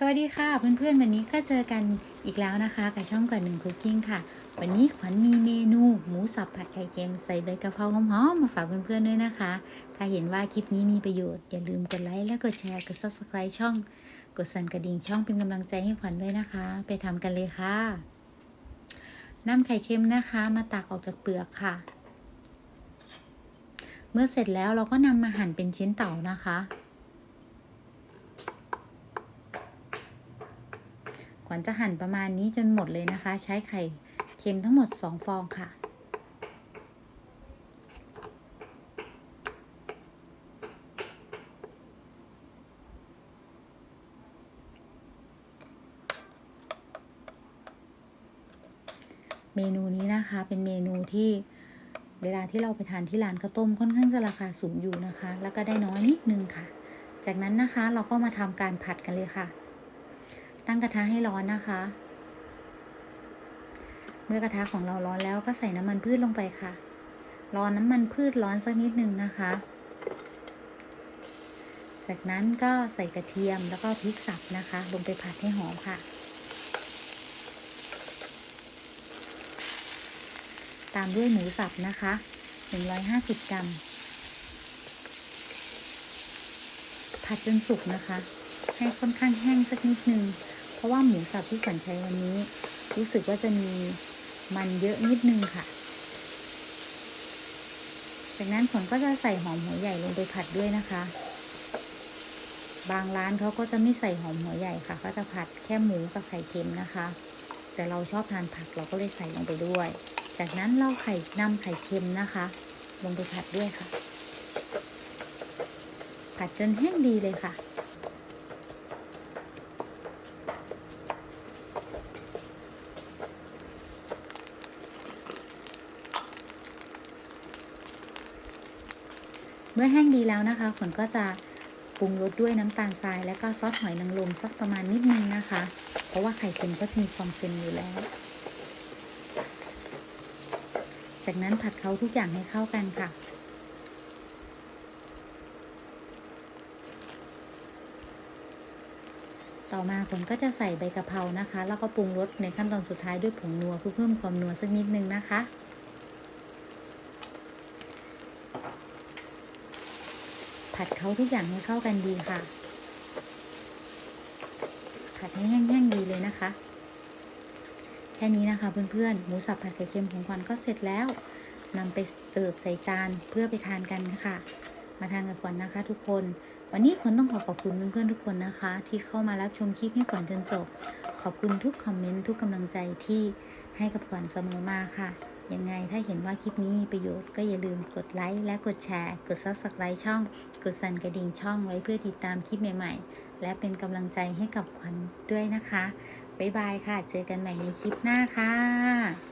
สวัสดีค่ะเพื่อนๆ วันนี้ก็เจอกันอีกแล้วนะคะกับช่องก่อนหนึ่งคุกกิ้งค่ะ วันนี้ขวัญมีเมนูหมูสับผัดไข่เค็มใส่ใบกะเพราหอมๆมาฝากเพื่อนๆด้วยนะคะ ถ้าเห็นว่าคลิปนี้มีประโยชน์ อย่าลืมกดไลค์และกดแชร์กด subscribe ช่อง กดสั่นกระดิ่งช่องเป็นกำลังใจให้ขวัญด้วยนะคะ ไปทำกันเลยค่ะนำไข่เค็มนะคะ มาตักออกจากเปลือกค่ะ เมื่อเสร็จแล้วเราก็นำมาหั่นเป็นชิ้นเต่านะคะ ขวัญจะหั่นประมาณนี้จนหมดเลยนะคะ ใช้ไข่เค็มทั้งหมด 2 ฟองค่ะ เมนูนี้นะคะเป็นเมนูที่เวลาที่เราไปทานที่ร้านข้าวต้มค่อนข้างจะราคาสูงอยู่นะคะ แล้วก็ได้น้อยนิดนึงค่ะ จากนั้นนะคะเราก็มาทำการผัดกันเลยค่ะ ตั้งกระทะให้ร้อนนะคะ เมื่อกระทะของเราร้อนแล้วก็ใส่น้ำมันพืชลงไปค่ะ รอน้ำมันพืชร้อนสักนิดนึงนะคะ จากนั้นก็ใส่กระเทียมแล้วก็พริกสับนะคะ ลงไปผัดให้หอมค่ะ ตามด้วยหมูสับนะคะ 150 กรัม ผัดจนสุกนะคะให้ค่อนข้างแห้งสักนิดนึง เพราะว่าหมูสับที่ขวัญใช้วันนี้ รู้สึกว่าจะมีมันเยอะนิดนึงค่ะ จากนั้นขวัญก็จะใส่หอมหัวใหญ่ลงไปผัดด้วยนะคะ บางร้านเขาก็จะไม่ใส่หอมหัวใหญ่ค่ะก็จะผัดแค่หมูกับไข่เค็มนะคะ แต่เราชอบทานผักเราก็เลยใส่ลงไปด้วย จากนั้นเราไข่นำไข่เค็มนะคะ ลงไปผัดด้วยค่ะ ผัดจนแห้งดีเลยค่ะ มื่อแห้งดีแล้วนะคะฝนก็จะปรุงรสด้วยน้ำตาลทราย และก็ซอสหอยนางรมสักประมาณนิดนึงนะคะ เพราะว่าไข่เค็มก็จะมีความเค็มอยู่แล้ว จากนั้นผัดเขาทุกอย่างให้เข้ากันค่ะต่อมาผลก็จะใส่ใบกะเพรานะคะ แล้วก็ปรุงรสในขั้นตอนสุดท้ายด้วยผงนัวเพื่อเพิ่มความนัวสักนิดนึงนะคะ ผัดเขาทุกอย่างให้เข้ากันดีค่ะ ผัดให้แห้งๆดีเลยนะคะ แค่นี้นะคะเพื่อนๆ หมูสับผัดไข่เค็มของขวัญก็เสร็จแล้วนำไปเสิร์ฟใส่จานเพื่อไปทานกันค่ะ มาทานกับขวัญนะคะ ทุกคน วันนี้ขวัญต้องขอขอบคุณเพื่อนๆทุกคนนะคะ ที่เข้ามารับชมคลิปให้ขวัญจนจบ ขอบคุณทุกคอมเมนต์ทุกกำลังใจที่ให้กับขวัญเสมอมาค่ะ ยังไงถ้าเห็นว่าคลิปนี้มีประโยชน์ก็อย่าลืมกดไลค์และกดแชร์ กด subscribe ช่อง กดสั่นกระดิ่งช่องไว้เพื่อติดตามคลิปใหม่ๆ และเป็นกำลังใจให้กับขวัญด้วยนะคะ บ๊ายบายค่ะ เจอกันใหม่ในคลิปหน้าค่ะ